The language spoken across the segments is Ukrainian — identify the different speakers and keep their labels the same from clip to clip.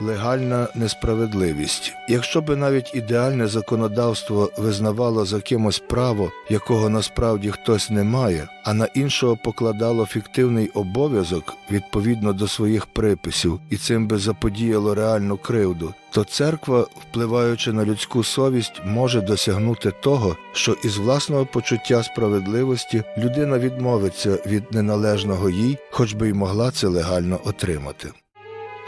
Speaker 1: легальна несправедливість. Якщо би навіть ідеальне законодавство визнавало за кимось право, якого насправді хтось не має, а на іншого покладало фіктивний обов'язок відповідно до своїх приписів, і цим би заподіяло реальну кривду, то церква, впливаючи на людську совість, може досягнути того, що із власного почуття справедливості людина відмовиться від неналежного їй, хоч би й могла це легально отримати.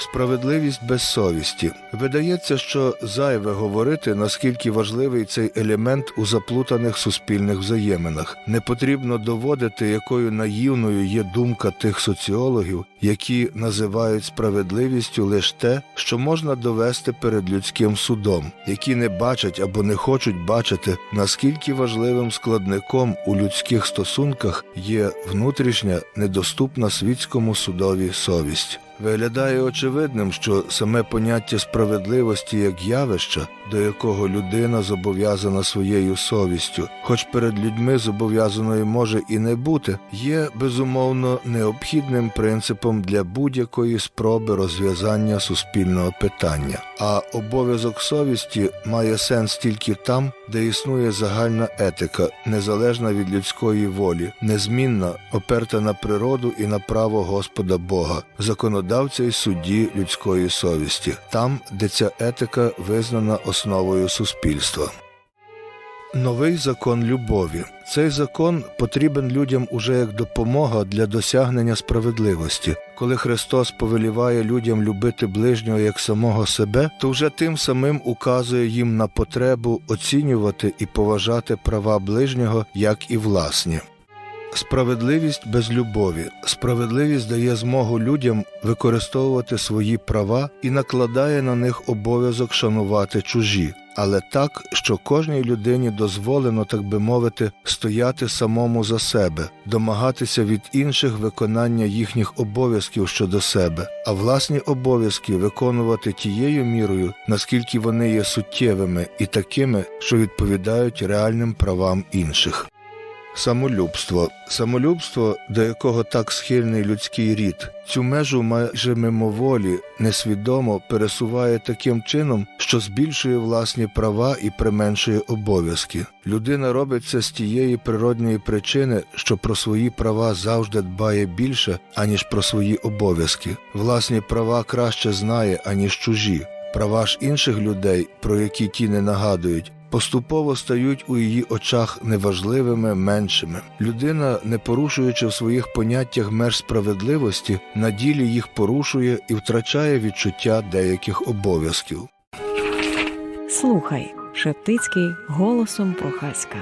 Speaker 1: Справедливість без совісті. Видається, що зайве говорити, наскільки важливий цей елемент у заплутаних суспільних взаєминах. Не потрібно доводити, якою наївною є думка тих соціологів, які називають справедливістю лише те, що можна довести перед людським судом, які не бачать або не хочуть бачити, наскільки важливим складником у людських стосунках є внутрішня, недоступна світському судові совість. Виглядає очевидним, що саме поняття справедливості як явища, до якого людина зобов'язана своєю совістю, хоч перед людьми зобов'язаною може і не бути, є безумовно необхідним принципом для будь-якої спроби розв'язання суспільного питання. А обов'язок совісті має сенс тільки там, де існує загальна етика, незалежна від людської волі, незмінна, оперта на природу і на право Господа Бога, законодавця і судді людської совісті, там, де ця етика визнана основою суспільства. Новий закон любові. Цей закон потрібен людям уже як допомога для досягнення справедливості. Коли Христос повеліває людям любити ближнього як самого себе, то вже тим самим указує їм на потребу оцінювати і поважати права ближнього як і власні. Справедливість без любові. Справедливість дає змогу людям використовувати свої права і накладає на них обов'язок шанувати чужі, але так, що кожній людині дозволено, так би мовити, стояти самому за себе, домагатися від інших виконання їхніх обов'язків щодо себе, а власні обов'язки виконувати тією мірою, наскільки вони є суттєвими і такими, що відповідають реальним правам інших. Самолюбство. Самолюбство, до якого так схильний людський рід, цю межу майже мимоволі, несвідомо пересуває таким чином, що збільшує власні права і применшує обов'язки. Людина робить це з тієї природньої причини, що про свої права завжди дбає більше, аніж про свої обов'язки. Власні права краще знає, аніж чужі. Права ж інших людей, про які ті не нагадують, поступово стають у її очах неважливими, меншими. Людина, не порушуючи в своїх поняттях меж справедливості, на ділі їх порушує і втрачає відчуття деяких обов'язків.
Speaker 2: Слухай, Шептицький голосом Прохаська.